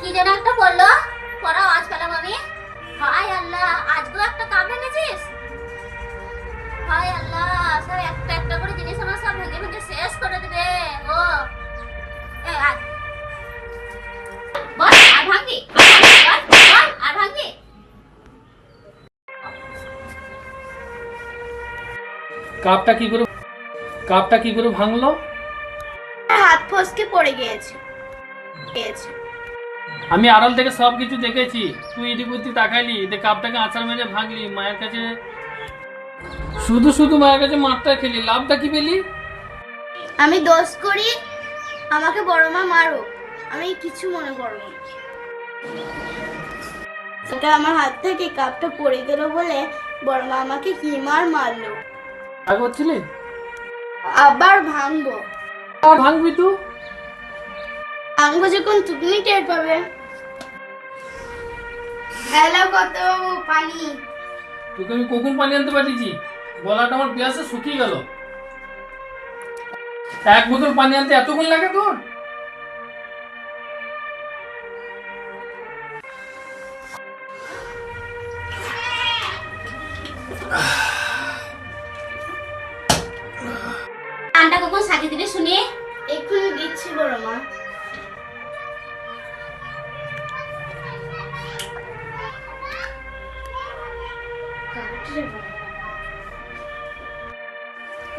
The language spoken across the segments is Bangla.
কি যেন একটা বলল? পড়া আওয়াজ পেলাম আমি। হায় আল্লাহ আজকেও একটা কাপ ভেঙেছিস? হায় আল্লাহ সব একটা একটা করে জিনিস আমার সব ভেঙে ভেঙে শেষ করে দেবে। ও। বল আর ভাঙবি আর ভাঙবি? বল, বল, আর ভাঙবি? কাপটা কি করে কাপটা কি করে ভাঙলো? হাত ফসকে পড়ে গিয়েছে। গিয়েছে। আমি আড়াল থেকে সব কিছু দেখেছি। তুই এদিক ওদিক তাকাইলি যে কাপটাকে আছাড় মেরে ভাঙলি মায়ের কাছে শুধু শুধু মায়ের কাছে মারটা খেলি লাভটা কি পেলি? আমি দোষ করি আমাকে বড় মা মারো আমি কিছু মনে করব না। সেটা আমার হাত থেকে কাপটা পড়ে গেল বলে বড় মা আমাকে কি মার মারলো? রাগ হচ্ছিলি আবার ভাঙবো। আর ভাঙবি তুই? ভাঙবো যখন তুমি টের পাবে। হ্যালো কত পানি? তোকে আমি কখন পানি আনতে পাঠিয়েছি? গলাটা আমার পেঁয়াজে শুকিয়ে গেল। এক বোতল পানি আনতে এতক্ষণ লাগে তোর? কানটা কখন সাজিয়ে দিবি শুনি?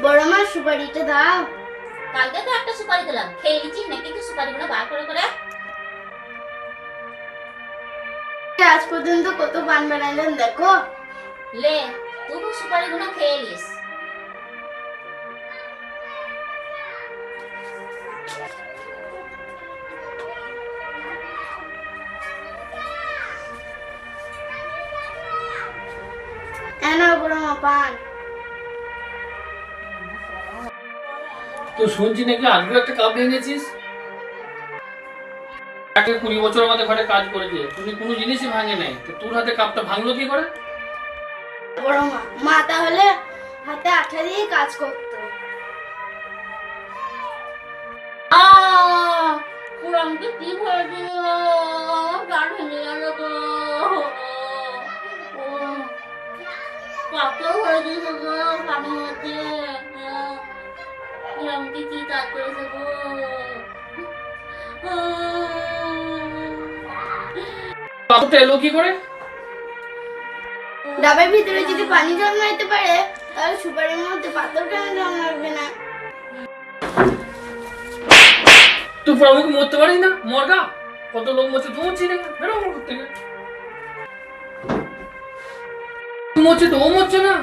বড় মা সুপারিটা দাও। কালকে তো একটা সুপারি দিলাম। খেয়ে নিচ্ছি নাকি সুপারি সুপারিগুলো বার করে করে? আজ পর্যন্ত কত পান বানাইলাম দেখো। লে তুই সুপারিগুলো খেয়ে নিস। পান। তো শুনছি নাকি আজকে একটা কাপ ভেঙেছিস তাকে কুড়ি বছর আমাদের ঘরে কাজ করেছে তুমি কোনো জিনিসই ভাঙে নাই তো তোর হাতে কাপটা ভাঙলো কি করে? বড় মা মা তাহলে হাতে আঠা দিয়ে কাজ করতো। আহ পুরো আমাকে কি হয়ে দিল? পানির মধ্যে আহ, পুরো আমাকে কি কাজ এলো কি করে? ডাবের ভিতরে যদি পানি জন্মাইতে পারে তাহলে সুপারির মধ্যে পাথর কেন জন্মাবে না? তুই প্রভুকে মরতে পারিস না? মরগা কত লোক মরছে তুই মরছিস না বেরো আমার থেকে। মরছে তো মরছে না।